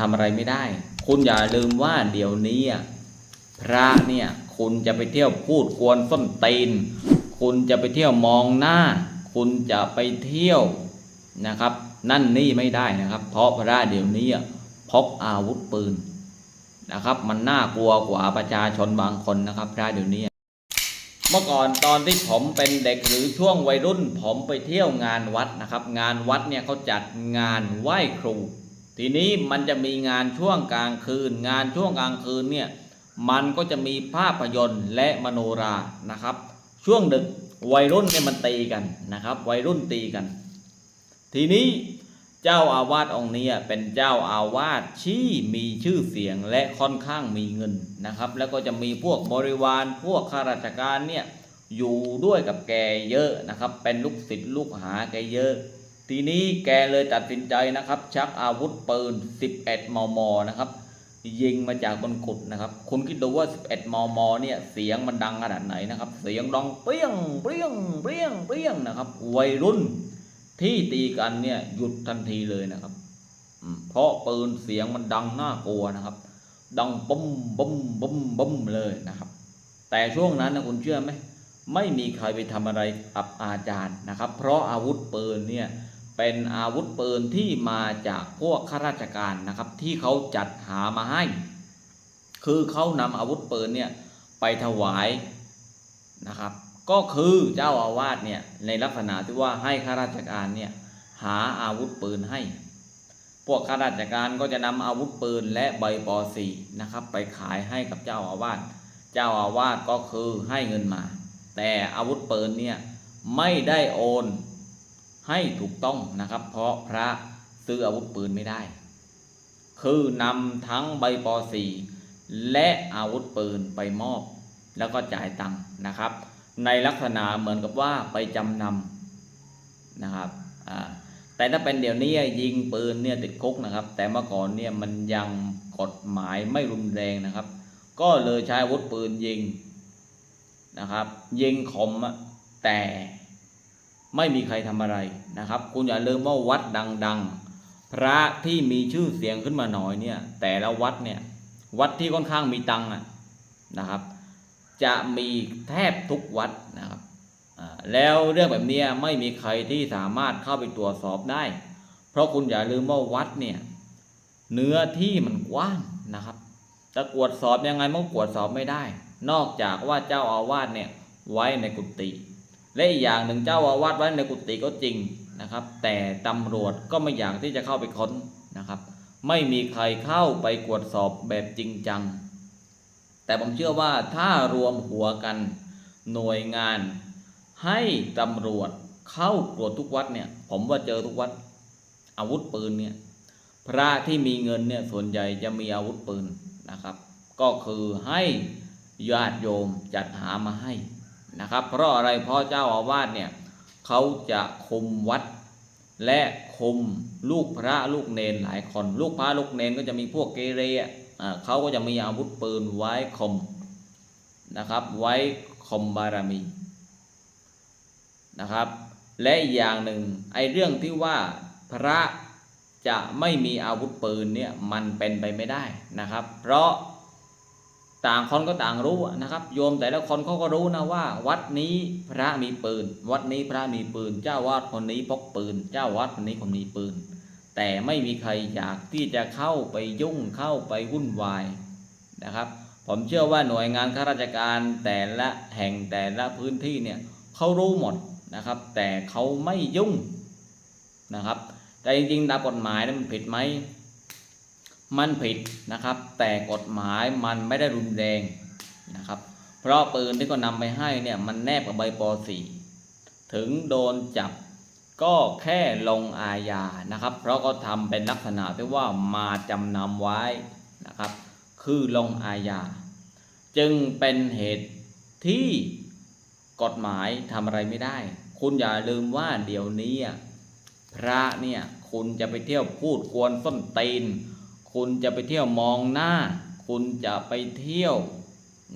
ทำอะไรไม่ได้ คุณอย่าลืมว่าเดี๋ยวนี้พระเนี่ยคุณจะไปเที่ยวพูดกวนส้นตีน คุณจะไปเที่ยวมองหน้า คุณจะไปเที่ยวนะครับ นั่นนี่ไม่ได้นะครับ เพราะพระเดี๋ยวนี้พกอาวุธปืนนะครับ มันน่ากลัวกว่าประชาชนบางคนนะครับ พระเดี๋ยวนี้เมื่อก่อนตอนที่ผมเป็นเด็กหรือช่วงวัยรุ่น ผมไปเที่ยวงานวัดนะครับ งานวัดเนี่ยเขาจัดงานไหว้ครู ทีนี้มันจะมีงานช่วงกลางคืน งานช่วงกลางคืนเนี่ยมันก็จะมีภาพยนตร์และมโนรานะครับ ช่วงดึกวัยรุ่นเนี่ยมันตีกันนะครับ วัยรุ่นตีกัน ทีนี้เจ้าอาวาสองค์นี้เป็นเจ้าอาวาสที่มีชื่อเสียงและค่อนข้างมีเงินนะครับ แล้วก็จะมีพวกบริวารพวกข้าราชการเนี่ยอยู่ด้วยกับแกเยอะนะครับ เป็นลูกศิษย์ลูกหาแกเยอะ ทีนี้แกเลยตัดสินใจนะครับ ชักอาวุธปืน 11 มม นะครับ ยิงมาจากบนกุดนะครับ คุณคิดดูว่า 11 มม เนี่ย เสียงมันดังขนาดไหนนะครับ เสียงดังเปรี้ยง เปรี้ยง เปรี้ยง เปรี้ยงนะครับ วัยรุ่นที่ตีกันเนี่ยหยุดทันทีเลยนะครับ เพราะปืนเสียงมันดังน่ากลัวนะครับ ดังปุ๊มปุ๊มปุ๊มปุ๊มเลยนะครับ แต่ช่วงนั้นนะคุณเชื่อไหม ไม่มีใครไปทำอะไรกับอาจารย์นะครับ เพราะอาวุธปืนเนี่ย เป็นอาวุธปืนที่มาจากพวกข้าราชการนะครับ ที่เขาจัดหามาให้ คือเขานำอาวุธปืนเนี่ยไปถวายนะครับ ก็คือเจ้าอาวาสเนี่ยในลักษณะที่ว่าให้ข้าราชการเนี่ยหาอาวุธปืนให้ พวกข้าราชการก็จะนำอาวุธปืนและใบป .4 นะครับ ไปขายให้กับเจ้าอาวาส เจ้าอาวาสก็คือให้เงินมา แต่อาวุธปืนเนี่ยไม่ได้โอน ให้ถูกต้องนะครับ เพราะพระซื้ออาวุธปืนไม่ได้ คือนำทั้งใบป .4 และอาวุธปืนไปมอบ แล้วก็จ่ายตังค์นะครับ ในลักษณะเหมือนกับว่าไปจำนำนะครับแต่ถ้าเป็นเดี๋ยวนี้ยิงปืนเนี่ยติดคุกนะครับ แต่เมื่อก่อนเนี่ยมันยังกฎหมายไม่รุนแรงนะครับ ก็เลยใช้อาวุธปืนยิงนะครับ ยิงคมแต่ ไม่มีใครทำอะไรนะครับ คุณอย่าลืมว่าวัดดัง ๆ พระที่มีชื่อเสียงขึ้นมาหน่อยเนี่ย แต่ละวัดเนี่ย วัดที่ค่อนข้างมีตังค์นะครับ จะมีแทบทุกวัดนะครับแล้วเรื่องแบบนี้ไม่มีใครที่สามารถเข้าไปตรวจสอบได้ เพราะคุณอย่าลืมว่าวัดเนี่ย เนื้อที่มันกว้างนะครับจะตรวจสอบยังไงมันตรวจสอบไม่ได้ นอกจากว่าเจ้าอาวาสเนี่ยไว้ในกุฏิ และอีกอย่างหนึ่งเจ้าอาวาสไว้ในกุฏิก็จริงนะครับ แต่ตำรวจก็ไม่อยากที่จะเข้าไปค้นนะครับ ไม่มีใครเข้าไปตรวจสอบแบบจริงจัง แต่ผมเชื่อว่าถ้ารวมหัวกันหน่วยงาน ให้ตำรวจเข้าตรวจทุกวัดเนี่ย ผมว่าเจอทุกวัด อาวุธปืนเนี่ยพระที่มีเงินเนี่ยส่วนใหญ่จะมีอาวุธปืนนะครับ ก็คือให้ญาติโยมจัดหามาให้ นะครับ เพราะอะไรเพราะเจ้าอาวาสเนี่ยเขาจะคุมวัด และคุมลูกพระลูกเนนหลายคน ลูกพระลูกเนนก็จะมีพวกเกเรอะเขาก็จะมีอาวุธปืนไว้ข่มนะครับ ไว้ข่มบารมีนะครับ และอีกอย่างหนึ่งไอ้เรื่องที่ว่าพระจะไม่มีอาวุธปืนเนี่ยมันเป็นไปไม่ได้นะครับ เพราะ ต่างคนก็ต่างรู้นะครับ โยมแต่ละคนเขาก็รู้นะว่า วัดนี้พระมีปืน วัดนี้พระมีปืน เจ้าวาดคนนี้พกปืน เจ้าวาดคนนี้คนมีปืน แต่ไม่มีใครอยากที่จะเข้าไปยุ่งเข้าไปวุ่นวายนะครับ ผมเชื่อว่าหน่วยงานข้าราชการแต่ละแห่งแต่ละพื้นที่เนี่ยเขารู้หมดนะครับ แต่เขาไม่ยุ่งนะครับ แต่จริงๆตามกฎหมายนั้นมันผิดไหม มันผิดนะครับ แต่กฎหมายมันไม่ได้รุนแรงนะครับ เพราะปืนที่ก็นำไปให้เนี่ยมันแนบกับใบป .4 ถึงโดนจับก็แค่ลงอาญานะครับ เพราะเขาทำเป็นลักษณะที่ว่ามาจำนำไว้นะครับ คือลงอาญาจึงเป็นเหตุที่กฎหมายทำอะไรไม่ได้ คุณอย่าลืมว่าเดี๋ยวนี้พระเนี่ยคุณจะไปเที่ยวพูดกวนส้นตีน คุณจะไปเที่ยวมองหน้า คุณจะไปเที่ยว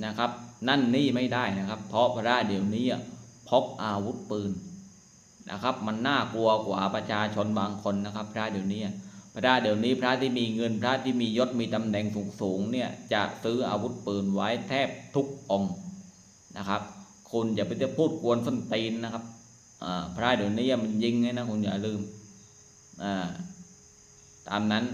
นะครับ นั่นนี่ไม่ได้นะครับ เพราะพระเดี๋ยวนี้พกอาวุธปืนนะครับ มันน่ากลัวกว่าประชาชนบางคนนะครับ พระเดี๋ยวนี้พระเดี๋ยวนี้พระที่มีเงินพระที่มียศมีตำแหน่งสูงๆเนี่ยจะซื้ออาวุธปืนไว้แทบทุกองค์นะครับ คุณอย่าไปเที่ยวพูดกวนส้นตีนนะครับพระเดี๋ยวนี้มันยิงไงนะคุณอย่าลืมตามนั้น